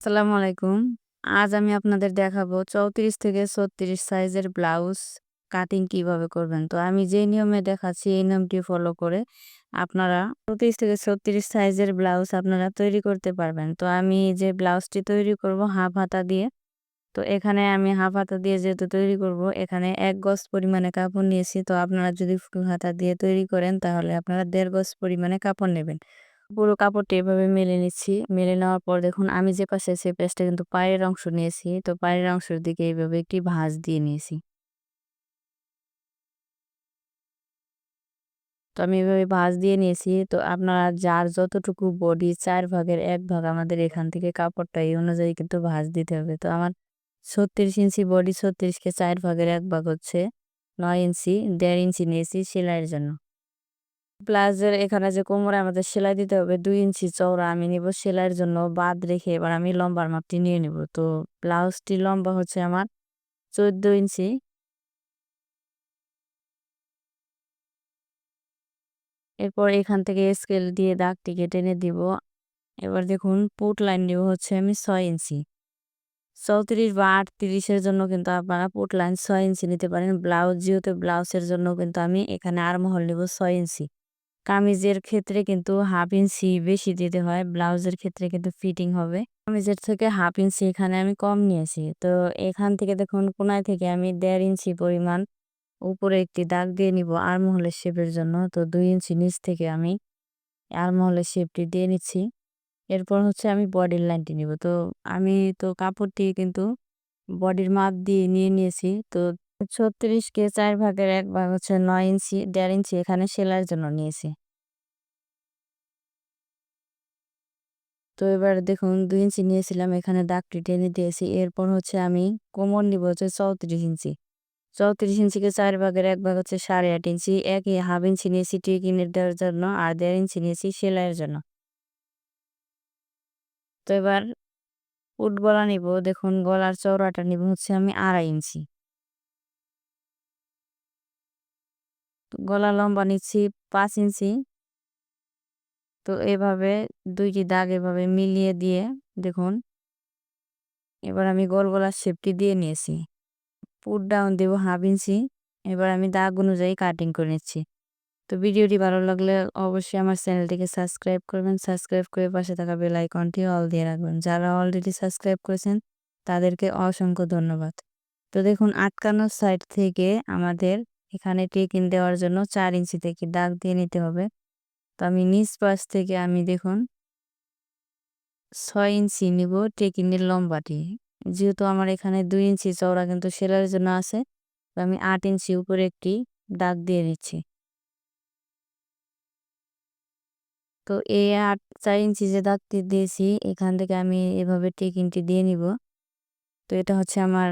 আসসালামু আলাইকুম। আজ আমি আপনাদের দেখাবো চৌত্রিশ থেকে ছত্রিশ সাইজের ব্লাউজ কাটিং কীভাবে করবেন। তো আমি যে নিয়মে দেখাচ্ছি, এই নিয়মটি ফলো করে আপনারা চৌত্রিশ থেকে ছত্রিশ সাইজের ব্লাউজ আপনারা তৈরি করতে পারবেন। তো আমি যে ব্লাউজটি তৈরি করব হাফ হাতা দিয়ে, তো এখানে আমি হাফ হাতা দিয়ে যেহেতু তৈরি করব, এখানে এক গজ পরিমাণে কাপড় নিয়েছি। তো আপনারা যদি ফুল হাতা দিয়ে তৈরি করেন, তাহলে আপনারা দেড় গজ পরিমাণে কাপড় নেবেন। পুরো কাপড়টি এভাবে মেলে নিচ্ছি। মেলে নেওয়ার পর দেখুন, আমি যে পাশে সে পেস্টটা কিন্তু পায়ের অংশ নিয়েছি। তো পায়ের অংশের দিকে এইভাবে একটি ভাঁজ দিয়ে নিয়েছি। তো আমি এভাবে ভাঁজ দিয়ে নিয়েছি। তো আপনারা যার যতটুকু বডি, চার ভাগের এক ভাগ আমাদের এখান থেকে কাপড়টা, এই অনুযায়ী কিন্তু ভাঁজ দিতে হবে। তো আমার ছত্রিশ ইঞ্চি বডি ছত্রিশকে চার ভাগের এক ভাগ হচ্ছে নয় ইঞ্চি, দেড় ইঞ্চি নিয়েছি সেলাইয়ের জন্য। প্লাজের এখানে যে কোমরে আমাদের সেলাই দিতে হবে, দুই ইঞ্চি চওড়া আমি নিব সেলাইয়ের জন্য বাদ রেখে এবার আমি লম্বার মাপটি নিয়ে নিব। তো ব্লাউজটি লম্বা হচ্ছে আমার চোদ্দ ইঞ্চি। এরপর এখান থেকে স্কেল দিয়ে দাগটিকে টেনে দিব। এবার দেখুন পুট লাইন নিব হচ্ছে আমি ছয় ইঞ্চি। চৌত্রিশ বা আটত্রিশের জন্য কিন্তু আপনারা পুট লাইন ছয় ইঞ্চি নিতে পারেন। ব্লাউজ, যেহেতু ব্লাউজের জন্য কিন্তু আমি এখানে আরমহল নিব ছয় ইঞ্চি। কামিজের ক্ষেত্রে কিন্তু হাফ ইঞ্চি বেশি দিতে হয়, ব্লাউজের ক্ষেত্রে কিন্তু ফিটিং হবে। কামিজের থেকে হাফ ইঞ্চি এখানে আমি কম নিয়েছি। তো এখান থেকে দেখুন, কোনায় থেকে আমি দেড় ইঞ্চি পরিমাণ উপরে একটি দাগ দিয়ে নিব আরমহলের শেপের জন্য। তো দুই ইঞ্চি নিচ থেকে আমি আরমহলের শেপটি দিয়ে নিচ্ছি। এরপর হচ্ছে আমি বডির লাইনটি নিব। তো আমি তো কাপড়টি কিন্তু বডির মাপ দিয়ে নিয়ে নিয়েছি। তো ছত্রিশ কে চার ভাগের এক ভাগ হচ্ছে নয় ইঞ্চি, দেড় ইঞ্চি এখানে সেলাইয়ের জন্য নিয়েছি। তো এবার দেখুন, দুই ইঞ্চি নিয়েছিলাম, এখানে দাগটি টেনে দিয়েছি। এরপর হচ্ছে আমি কোমর নিব হচ্ছে চৌত্রিশ ইঞ্চি। চৌত্রিশ ইঞ্চিকে চার ভাগের এক ভাগ হচ্ছে সাড়ে আট ইঞ্চি। একই হাফ ইঞ্চি নিয়েছি টিকিনের দেওয়ার জন্য আর দেড় ইঞ্চি নিয়েছি সেলাইয়ের জন্য। তো এবার উট গলা নিব। দেখুন, গলার চৌড়াটা নিব হচ্ছে আমি আড়াই ইঞ্চি। গলা লম্বা নিচ্ছি, পাঁচ ইঞ্চি। তো এভাবে দুইটি দাগ এভাবে মিলিয়ে দিয়ে দেখুন। এবার আমি গোল গলার শেপটি দিয়ে নিয়েছি। পুট ডাউন দেবো হাফ ইঞ্চি। এবার আমি দাগ অনুযায়ী কাটিং করে নিচ্ছি। তো ভিডিওটি ভালো লাগলে অবশ্যই আমার চ্যানেলটিকে সাবস্ক্রাইব করবেন। সাবস্ক্রাইব করে পাশে থাকা বেল আইকনটি অল দিয়ে রাখবেন। যারা অলরেডি সাবস্ক্রাইব করেছেন, তাদেরকে অসংখ্য ধন্যবাদ। তো দেখুন আটকানোর সাইড থেকে আমাদের এখানে টেকিন দেওয়ার জন্য চার ইঞ্চি থেকে দাগ দিয়ে নিতে হবে। তো আমি নিচ পাশ থেকে আমি দেখুন, ছয় ইঞ্চি নিব টেকিনের লম্বাটি। যেহেতু আমার এখানে দুই ইঞ্চি চওড়া কিন্তু সেলাইয়ের জন্য আছে, তো আমি আট ইঞ্চি উপরে একটি দাগ দিয়ে নিচ্ছি। তো এই আট, চার ইঞ্চি যে দাগটি দিয়েছি, এখান থেকে আমি এভাবে টেকিংটি দিয়ে নিব। তো এটা হচ্ছে আমার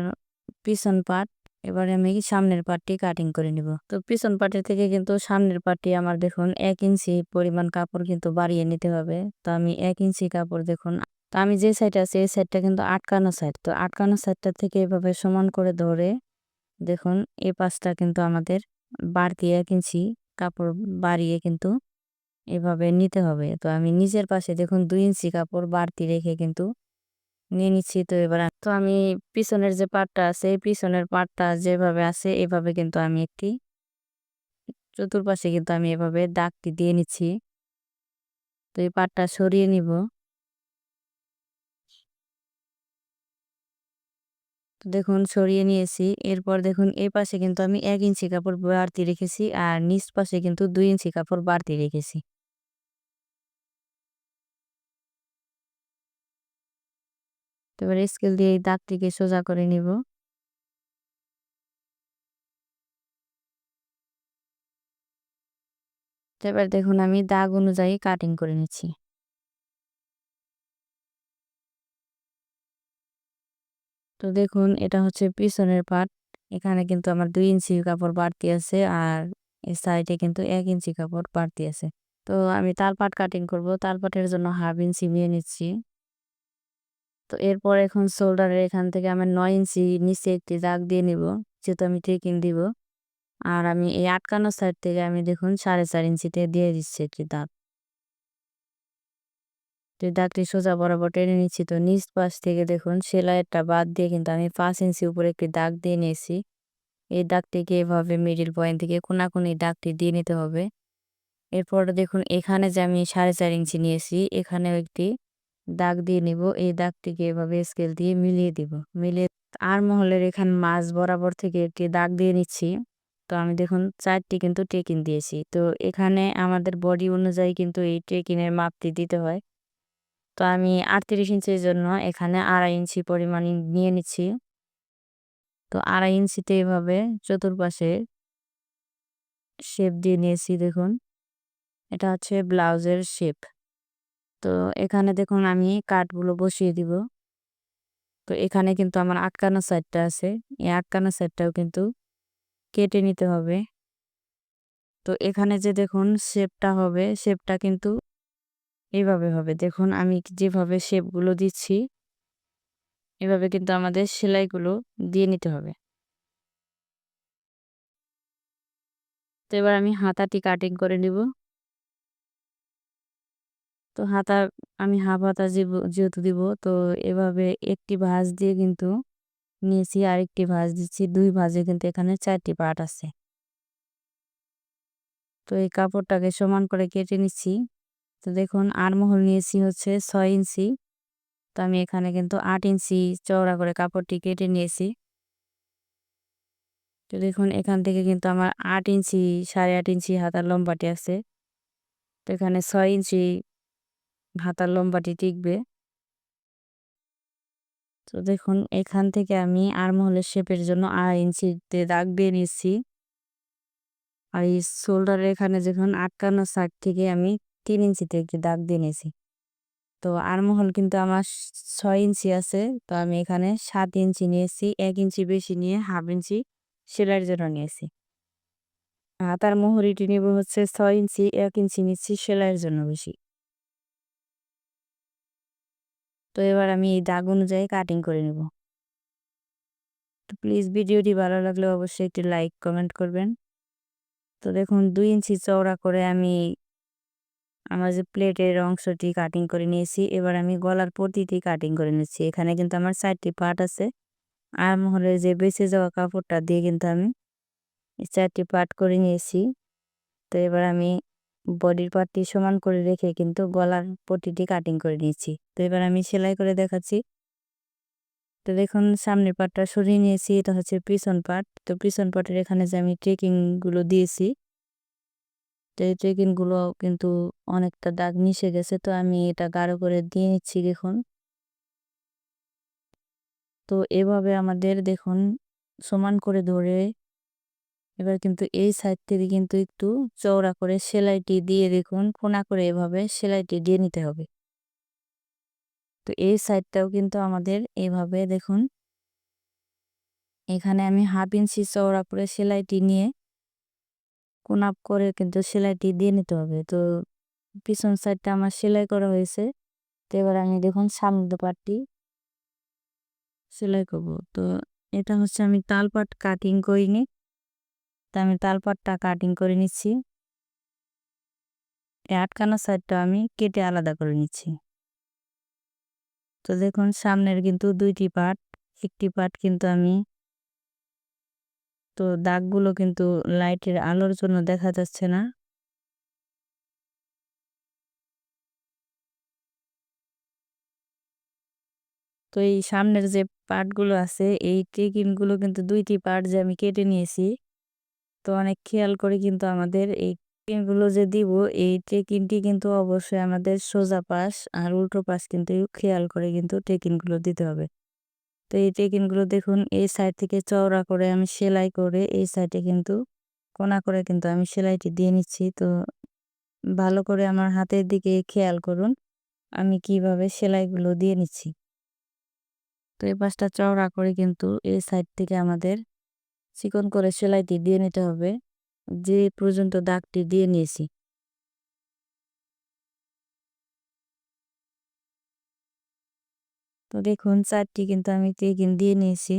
পিছন পার্ট এবারে আমি সামনের পার্টটি কাটিং করে নিব। তো পিছন পার্টের থেকে কিন্তু সামনের পার্টটি আমার দেখুন এক ইঞ্চি পরিমাণ কাপড় কিন্তু বাড়িয়ে নিতে হবে। তো আমি এক ইঞ্চি কাপড় দেখুন, তো আমি যে সাইড আছে এই সাইডটা কিন্তু আটকানো সাইড তো আটকানো সাইডটা থেকে এভাবে সমান করে ধরে দেখুন এই পাশটা কিন্তু আমাদের বাড়তি এক ইঞ্চি কাপড় বাড়িয়ে কিন্তু এভাবে নিতে হবে। তো আমি নিচের পাশে দেখুন দুই ইঞ্চি কাপড় বাড়তি রেখে কিন্তু নিয়ে নিচ্ছি তো এবার তো আমি পিছনের যে পাটটা আছে, এই পিছনের পাটটা যেভাবে আছে, এভাবে কিন্তু আমি একটি চতুর্পাশে কিন্তু আমি এভাবে দাগটি দিয়ে নিচ্ছি। তো এই পাটটা সরিয়ে নিব। তো দেখুন, সরিয়ে নিয়েছি। এরপর দেখুন, এই পাশে কিন্তু আমি এক ইঞ্চি কাপড় বাড়তি রেখেছি আর নিচ পাশে কিন্তু দুই ইঞ্চি কাপড় বাড়তি রেখেছি। এবার স্কেল দিয়ে এই দাগটিকে সোজা করে নিব। এবার দেখুন, আমি দাগ অনুযায়ী কাটিং করে নিচ্ছি। তো দেখুন, এটা হচ্ছে পিছনের পার্ট এখানে কিন্তু আমার দুই ইঞ্চি কাপড় বাড়তি আছে আর এই সাইডে কিন্তু এক ইঞ্চি কাপড় বাড়তি আছে। তো আমি তাল পাট কাটিং করব। তাল পাটের জন্য হাফ ইঞ্চি নিয়ে নিচ্ছি। তো এরপর এখন শোল্ডারের এখান থেকে আমি নয় ইঞ্চি নিচে একটি দাগ দিয়ে নিব, যেহেতু আমি ট্রেকিং দিব। আর আমি এই আটকানো সাইড থেকে আমি দেখুন সাড়ে চার ইঞ্চিতে দিয়ে দিচ্ছি একটি দাগ। এই দাগটি সোজা বরাবর টেনে নিচ্ছি। তো নিচ পাশ থেকে দেখুন সেলাইয়েরটা বাদ দিয়ে কিন্তু আমি পাঁচ ইঞ্চি উপরে একটি দাগ দিয়ে নিয়েছি। এই দাগটিকে এভাবে মিডিল পয়েন্ট থেকে কোনাকুনি দাগটি দিয়ে নিতে হবে। এরপর দেখুন এখানে যে আমি সাড়ে চার ইঞ্চি নিয়েছি, এখানেও একটি দাগ দিয়ে নিব, এই দাগটিকে এভাবে স্কেল দিয়ে মিলিয়ে দিব। মিলিয়ে আর মহলের এখানে মাছ বরাবর থেকে একটি দাগ দিয়ে নিচ্ছি। তো আমি দেখুন, চারটি কিন্তু টেকিন দিয়েছি। তো এখানে আমাদের বডি অনুযায়ী কিন্তু এই টেকিনের মাপটি দিতে হয়। তো আমি আটত্রিশ ইঞ্চির জন্য এখানে আড়াই ইঞ্চি পরিমাণ নিয়ে নিচ্ছি। তো আড়াই ইঞ্চিতে এভাবে চতুর্পাশে শেপ দিয়ে নিয়েছি, দেখুন। এটা হচ্ছে ব্লাউজের শেপ তো এখানে দেখুন আমি কাঠগুলো বসিয়ে দিব। তো এখানে কিন্তু আমার আটকানো সাইডটা আছে। এই আটকানো সাইডটাও কিন্তু কেটে নিতে হবে। তো এখানে যে দেখুন শেপটা হবে, শেপটা কিন্তু এইভাবে হবে। দেখুন আমি যেভাবে শেপগুলো দিচ্ছি, এভাবে কিন্তু আমাদের সেলাইগুলো দিয়ে নিতে হবে। তো এবার আমি হাতাটি কাটিং করে নিব। তো হাতা, আমি হাফ হাতা যেহেতু দিব, তো এভাবে একটি ভাঁজ দিয়ে কিন্তু নিয়েছি, আরেকটি ভাঁজ দিচ্ছি। দুই ভাঁজে কিন্তু এখানে চারটি পার্ট আছে। তো এই কাপড়টাকে সমান করে কেটে নিচ্ছি। তো দেখুন, আরমহল নিয়েছি হচ্ছে ছয় ইঞ্চি। তো আমি এখানে কিন্তু আট ইঞ্চি চওড়া করে কাপড়টি কেটে নিয়েছি। তো দেখুন, এখান থেকে কিন্তু আমার আট ইঞ্চি, সাড়ে আট ইঞ্চি হাতার লম্বাটি আছে। তো এখানে ছয় ইঞ্চি হাতার লম্বাটি টিকবে। তো দেখুন, এখান থেকে আমি আরমহলের শেপের জন্য আড়াই ইঞ্চিতে দাগ দিয়ে নিচ্ছি। আর এই শোল্ডারের এখানে যখন আটকানো সাইড থেকে আমি তিন ইঞ্চিতে একটি দাগ দিয়ে নিয়েছি। তো আরমহল কিন্তু আমার ছয় ইঞ্চি আছে, তো আমি এখানে সাত ইঞ্চি নিয়েছি, এক ইঞ্চি বেশি নিয়ে হাফ ইঞ্চি সেলাইয়ের জন্য নিয়েছি। হাতার মোহরিটি নেব হচ্ছে ছয় ইঞ্চি, এক ইঞ্চি নিচ্ছি সেলাইয়ের জন্য বেশি। তো এবার আমি এই দাগ অনুযায়ী কাটিং করে নেব। তো প্লিজ ভিডিওটি ভালো লাগলে অবশ্যই একটি লাইক কমেন্ট করবেন। তো দেখুন, দুই ইঞ্চি চওড়া করে আমি আমার যে প্লেটের অংশটি কাটিং করে নিয়েছি, এবার আমি গলার প্রতিটি কাটিং করে নিচ্ছি। এখানে কিন্তু আমার চারটি পার্ট আছে। আর মহলে যে বেঁচে যাওয়া কাপড়টা দিয়ে কিন্তু আমি চারটি পার্ট করে নিয়েছি। তো এবার আমি বডির পার্টটি সমান করে রেখে কিন্তু গলার পটিটি কাটিং করে নিয়েছি। তো এবার আমি সেলাই করে দেখাচ্ছি। তো দেখুন, সামনের পার্টটা সরিয়ে নিয়েছি, এটা হচ্ছে পিছন পার্ট তো পিছন পার্টের এখানে যে আমি ট্রেকিংগুলো দিয়েছি, তো এই ট্রেকিংগুলো কিন্তু অনেকটা দাগ মিশে গেছে, তো আমি এটা গাঢ় করে দিয়ে নিচ্ছি, দেখুন। তো এভাবে আমাদের, দেখুন, সমান করে ধরে এবার কিন্তু এই সাইড থেকে কিন্তু একটু চওড়া করে সেলাইটি দিয়ে দেখুন, কোনা করে এভাবে সেলাইটি দিয়ে নিতে হবে। তো এই সাইডটাও কিন্তু আমাদের এভাবে দেখুন। এখানে আমি হাফ ইঞ্চি চওড়া করে সেলাইটি নিয়ে কোনাপ করে কিন্তু সেলাইটি দিয়ে নিতে হবে। তো পিছন সাইডটা আমার সেলাই করা হয়েছে। তো এবার আমি দেখুন সামনে পাটটি সেলাই করব। তো এটা হচ্ছে আমি তালপাট কাটিং করিনি। তা আমি তালপাটটা কাটিং করে নিচ্ছি। আটকানো সাইডটা আমি কেটে আলাদা করে নিচ্ছি। তো দেখুন, সামনের কিন্তু দুইটি পার্ট একটি পার্ট কিন্তু আমি তো দাগগুলো কিন্তু লাইটের আলোর জন্য দেখা যাচ্ছে না। তো এই সামনের যে পার্টগুলো আছে, এই টেকিনগুলো কিন্তু দুইটি পার্ট যে আমি কেটে নিয়েছি তো অনেক খেয়াল করে কিন্তু আমাদের এই টেকিনগুলো যে দিব, এই টেকিনটি কিন্তু অবশ্যই আমাদের সোজা পাশ আর উল্টো পাশ কিন্তু খেয়াল করে কিন্তু টেকিনগুলো দিতে হবে। তো এই টেকিনগুলো দেখুন, এই সাইড থেকে চওড়া করে আমি সেলাই করে এই সাইডে কিন্তু কোনা করে কিন্তু আমি সেলাইটি দিয়ে নিচ্ছি। তো ভালো করে আমার হাতের দিকে খেয়াল করুন, আমি কীভাবে সেলাইগুলো দিয়ে নিচ্ছি। তো এই পাশটা চওড়া করে কিন্তু এই সাইড থেকে আমাদের চিকন করে সেলাইটি দিয়ে নিতে হবে। যে পর্যন্ত দাগটি দিয়ে নিয়েছি। তো দেখুন, চারটি কিন্তু আমি টেকিন দিয়ে নিয়েছি।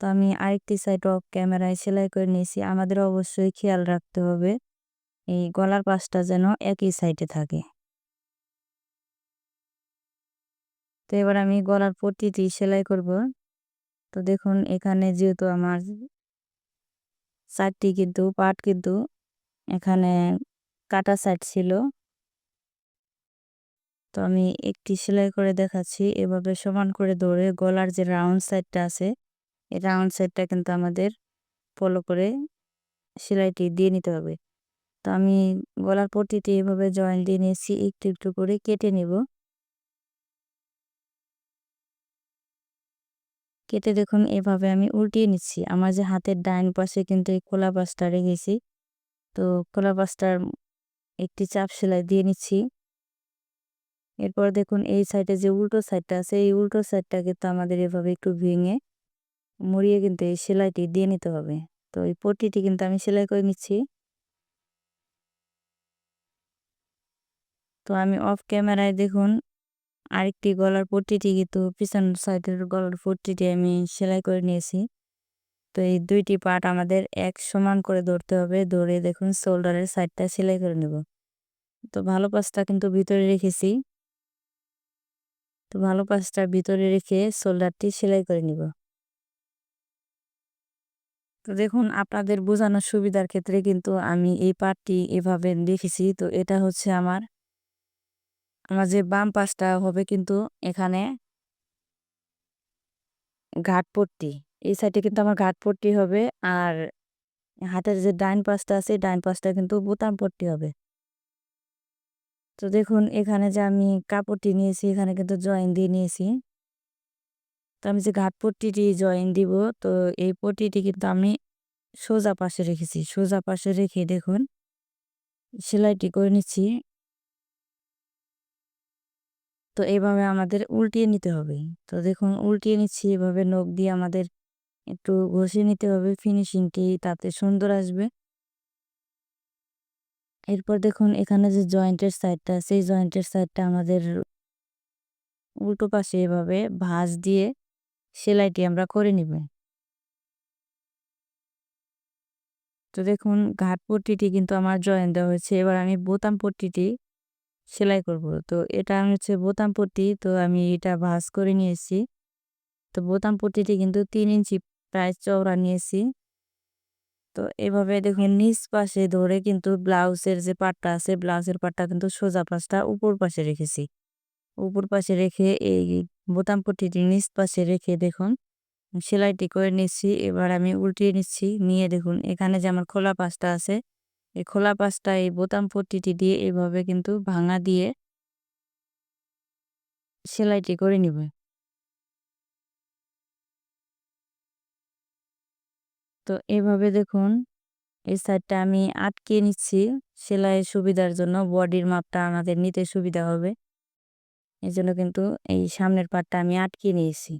তো আমি আরেকটি সাইড অফ ক্যামেরায় সেলাই করে নিয়েছি। আমাদের অবশ্যই খেয়াল রাখতে হবে, এই গলার পাশটা যেন একই সাইডে থাকে। তো এবার আমি গলার পট্টিটি সেলাই করব। তো দেখুন, এখানে যেহেতু আমার সাইডটি কিন্তু পাট কিন্তু এখানে কাটা সাইড ছিল। তো আমি একটি সেলাই করে দেখাচ্ছি। এভাবে সমান করে ধরে গলার যে রাউন্ড সাইডটা আছে, এই রাউন্ড সাইডটা কিন্তু আমাদের ফলো করে সেলাইটি দিয়ে নিতে হবে। তো আমি গলার পট্টিটি এভাবে জয়েন দিয়ে নিয়েছি, একটু একটু করে কেটে নেব। কেটে দেখুন, এভাবে আমি উল্টিয়ে নিচ্ছি। আমার যে হাতের ডাইন পাশে কিন্তু এই খোলা পাশটা রেখেছি। তো খোলা পাশটার একটি চাপ সেলাই দিয়ে নিচ্ছি। এরপর দেখুন, এই সাইডে যে উল্টো সাইডটা আছে, এই উল্টো সাইডটা কিন্তু আমাদের এভাবে একটু ভেঙে মুড়িয়ে কিন্তু এই সেলাইটি দিয়ে নিতে হবে। তো এই পটিটি কিন্তু আমি সেলাই করে নিচ্ছি। তো আমি অফ ক্যামেরায় দেখুন আরেকটি গলার পট্টিটি কিন্তু পিছন সাইডের গলার পট্টিটি আমি সেলাই করে নিয়েছি। তো এই দুইটি পার্ট আমাদের এক সমান করে ধরতে হবে। ধরে দেখুন শোল্ডারের সাইডটা সেলাই করে নেব। তো ভালো পাশটা কিন্তু ভিতরে রেখেছি। তো ভালো পাশটা ভিতরে রেখে শোল্ডারটি সেলাই করে নিব। তো দেখুন আপনাদের বোঝানোর সুবিধার ক্ষেত্রে কিন্তু আমি এই পার্টটি এভাবে দেখেছি তো এটা হচ্ছে আমার আমার যে বাম পাশটা হবে কিন্তু এখানে ঘাটপট্টি এই সাইডে কিন্তু আমার ঘাটপট্টি হবে আর হাতের যে ডাইন পাশটা আছে ডাইন পাশটা কিন্তু বোতাম পট্টি হবে। তো দেখুন, এখানে যে আমি কাপড়টি নিয়েছি, এখানে কিন্তু জয়েন দিয়ে নিয়েছি। তো আমি যে ঘাট পট্টিটি জয়েন দিব, তো এই পট্টিটি কিন্তু আমি সোজা পাশে রেখেছি। সোজা পাশে রেখে দেখুন, সেলাইটি করে নিচ্ছি। তো এইভাবে আমাদের উল্টিয়ে নিতে হবে। তো দেখুন, উল্টিয়ে নিচ্ছি, এভাবে নখ দিয়ে আমাদের একটু ঘষে নিতে হবে ফিনিশিংটি তাতে সুন্দর আসবে। এরপর দেখুন, এখানে যে জয়েন্টের সাইডটা সেই জয়েন্টের সাইডটা আমাদের উল্টো পাশে এভাবে ভাঁজ দিয়ে সেলাইটি আমরা করে নিব। তো দেখুন, ঘাট পট্টিটি কিন্তু আমার জয়েন দেওয়া হয়েছে। এবার আমি বোতাম পট্টিটি সেলাই করব। তো এটা হচ্ছে বোতাম পট্টি, তো আমি এটা ভাঁজ করে নিয়েছি। তো বোতাম পট্টিটি কিন্তু তিন ইঞ্চি প্রায় চওড়া নিয়েছি। তো এভাবে দেখুন নিচ পাশে ধরে কিন্তু ব্লাউজের যে পাটটা আছে, ব্লাউজের পাটটা কিন্তু সোজা পাশটা উপর পাশে রেখেছি। উপর পাশে রেখে এই বোতাম পট্টিটি নিচ পাশে রেখে দেখুন, সেলাইটি করে নিচ্ছি। এবার আমি উল্টিয়ে নিচ্ছি। নিয়ে দেখুন এখানে যে আমার খোলা পাশটা আছে এই খোলা পাশটা এই বোতাম পট্টিটি দিয়ে এভাবে কিন্তু ভাঙা দিয়ে সেলাইটি করে নিব। তো এভাবে দেখুন, এই সাইডটা আমি আটকে নিচ্ছি। সেলাইয়ের সুবিধার জন্য বডির মাপটা আমাদের নিতে সুবিধা হবে। এই জন্য কিন্তু এই সামনের পাটটা আমি আটকে নিয়েছি।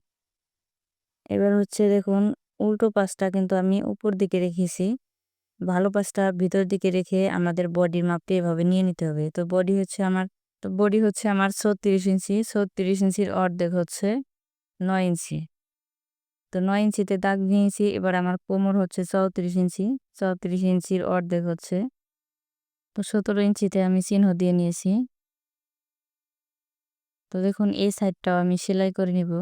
এবার হচ্ছে দেখুন, উল্টো পাশটা কিন্তু আমি উপর দিকে রেখেছি। ভালো ভিতর দিকে রেখে আমাদের বডির মাপটা এভাবে নিয়ে নিতে হবে। তো বডি হচ্ছে আমার, তো বডি হচ্ছে আমার ছত্রিশ ইঞ্চি, ছত্রিশ ইঞ্চির অর্ধেক হচ্ছে নয় ইঞ্চি। তো নয় ইঞ্চিতে দাগ নিয়েছি, এবার আমার কোমর হচ্ছে চৌত্রিশ ইঞ্চি, চৌত্রিশ ইঞ্চির অর্ধেক হচ্ছে, তো সতেরো ইঞ্চিতে আমি চিহ্ন দিয়ে নিয়েছি। তো দেখুন, এই সাইডটাও আমি সেলাই করে নিব।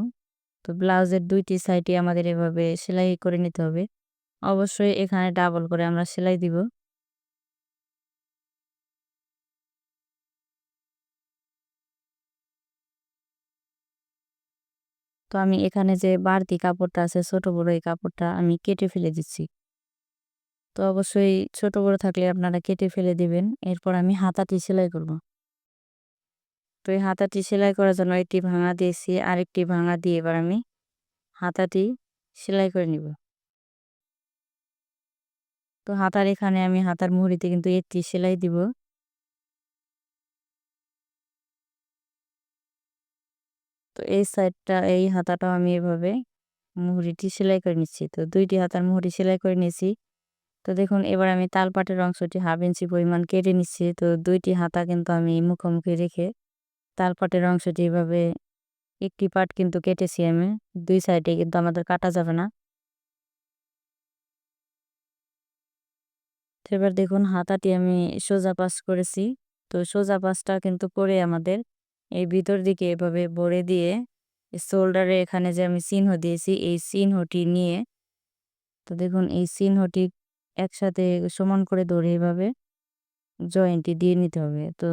তো ব্লাউজের দুইটি সাইডে আমাদের এভাবে সেলাই করে নিতে হবে। অবশ্যই এখানে ডাবল করে আমরা সেলাই দিব। তো আমি এখানে যে বাড়তি কাপড়টা আছে, ছোট বড় এই কাপড়টা আমি কেটে ফেলে দিচ্ছি। তো অবশ্যই ছোট বড় থাকলে আপনারা কেটে ফেলে দিবেন, এরপর আমি হাতাটি সেলাই করব। তো এই হাতাটি সেলাই করার জন্য একটি ভাঙা দিয়েছি, আরেকটি ভাঙা দিয়ে এবার আমি হাতাটি সেলাই করে নিব। তো হাতার এখানে আমি হাতার মুহুরিতে কিন্তু একটি সেলাই দিব। তো এই সাইডটা, এই হাতাটাও আমি এভাবে মুহুরিটি সেলাই করে নিচ্ছি। তো দুইটি হাতার মুহুরি সেলাই করে নিয়েছি। তো দেখুন, এবার আমি তালপাটের অংশটি হাফ ইঞ্চি পরিমাণ কেটে নিচ্ছি। তো দুইটি হাতা কিন্তু আমি মুখোমুখি রেখে তালপাটের অংশটি এভাবে একটি পাট কিন্তু কেটেছি আমি। দুই সাইডে কিন্তু আমাদের কাটা যাবে না। এবার দেখুন হাতাটি আমি সোজা পাস করেছি। তো সোজা পাসটা কিন্তু করে আমাদের এই ভিতর দিকে এভাবে ভরে দিয়ে শোল্ডারে এখানে যে আমি চিহ্ন দিয়েছি, এই চিহ্নটি নিয়ে তো দেখুন এই চিহ্নটি একসাথে সমান করে ধরে এভাবে জয়েন্টটি দিয়ে নিতে হবে। তো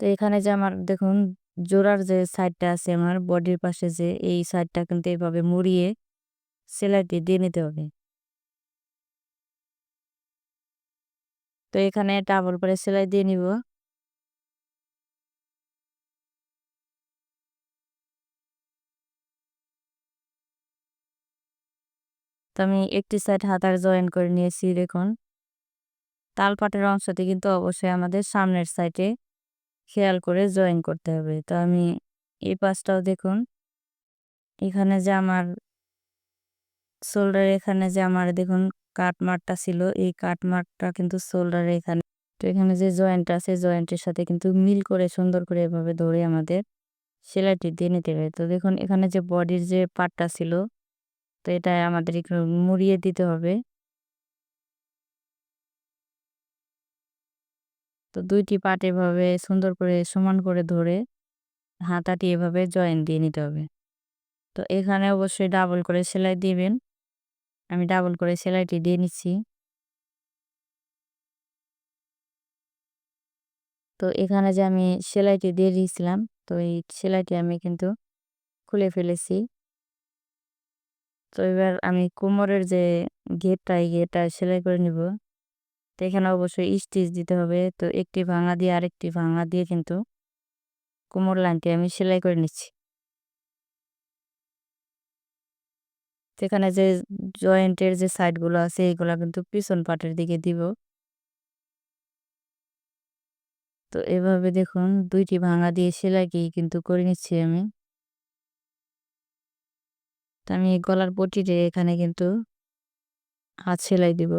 তো এখানে যে আমার দেখুন জোড়ার যে সাইডটা আছে আমার, বডির পাশে যে এই সাইডটা কিন্তু এভাবে মুড়িয়ে সেলাইটি দিয়ে নিতে হবে। তো এখানে ডাবল করে সেলাই দিয়ে নিব। তো আমি একটি সাইড হাতার জয়েন করে নিয়েছি, দেখুন। তালপাটের অংশটি কিন্তু অবশ্যই আমাদের সামনের সাইডে খেয়াল করে জয়েন করতে হবে। তো আমি এই পাশটাও দেখুন। এখানে যে আমার শোল্ডার এখানে যে আমার দেখুন কাটমার্কটা ছিল, এই কাটমার্কটা কিন্তু শোল্ডারে এখানে। তো এখানে যে জয়েন্ট আছে, জয়েন্টের সাথে কিন্তু মিল করে সুন্দর করে এভাবে ধরে আমাদের সেলাইটি দিয়ে নিতে হবে। তো দেখুন এখানে যে বডির যে পার্টটা ছিল, তো এটা আমাদের একটু মুড়িয়ে দিতে হবে। তো দুইটি পার্ট এভাবে সুন্দর করে সমান করে ধরে হাতাটি এভাবে জয়েন দিয়ে নিতে হবে। তো এখানে অবশ্যই ডাবল করে সেলাই দিবেন। আমি ডাবল করে সেলাইটি দিয়ে নিচ্ছি। তো এখানে যে আমি সেলাইটি দিয়ে দিয়েছিলাম, তো এই সেলাইটি আমি কিন্তু খুলে ফেলেছি। তো এবার আমি কোমরের যে ঘেরটা এই ঘেরটা সেলাই করে নিব। তো এখানে অবশ্যই স্টিচ দিতে হবে। তো একটি ভাঙা দিয়ে আরেকটি ভাঙা দিয়ে কিন্তু কোমর লাইনটি আমি সেলাই করে নিচ্ছি। সেখানে যে জয়েন্টের যে সাইডগুলো আছে, এগুলো কিন্তু পিছন পাটের দিকে দিব। তো এভাবে দেখুন, দুইটি ভাঙা দিয়ে সেলাইকেই কিন্তু করে নিচ্ছি আমি। তো আমি গলার পটিতে এখানে কিন্তু হাত সেলাই দিব।